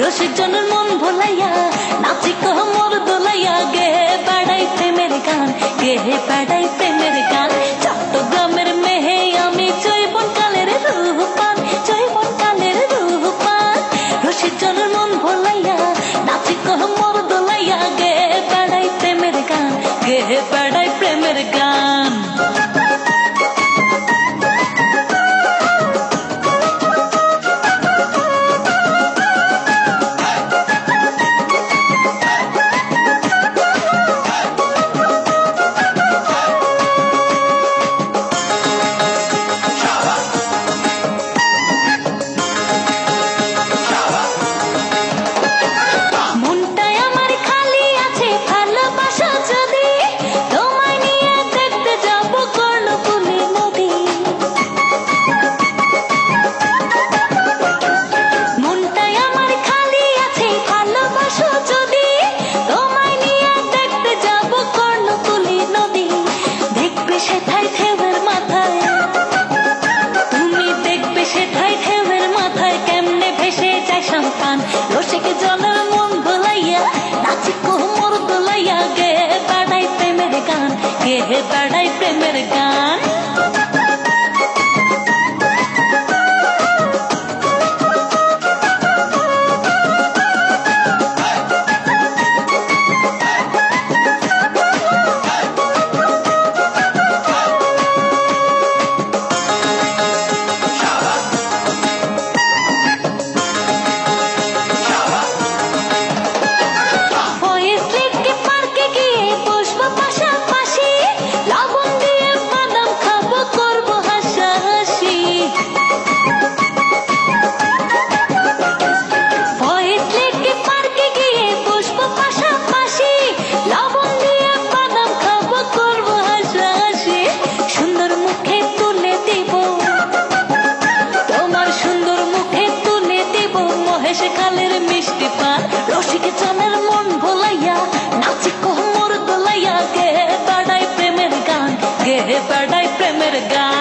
রসিক জন্য বাড়াই প্রেমের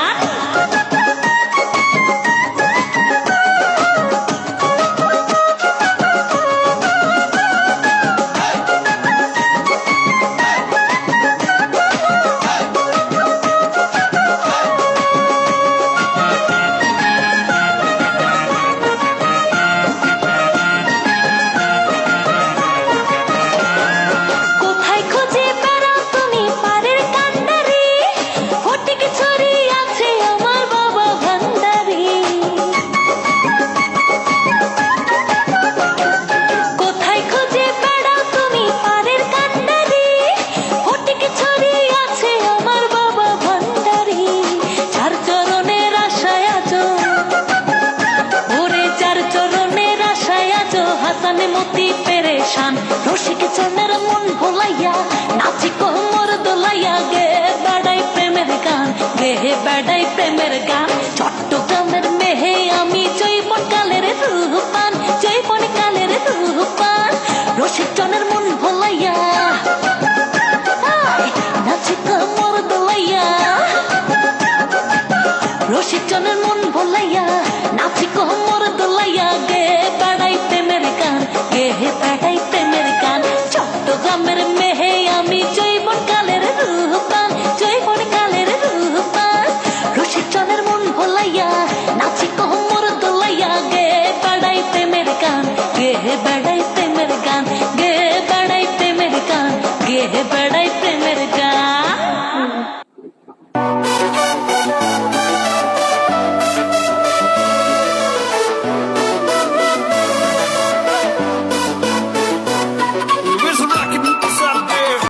অতি পেরেশান, রসিক চেনের মন ভোলাইয়া, নাচি কোমর দোলাইয়া, গে বেড়াই প্রেমের গান, গে বেড়াই প্রেমের গান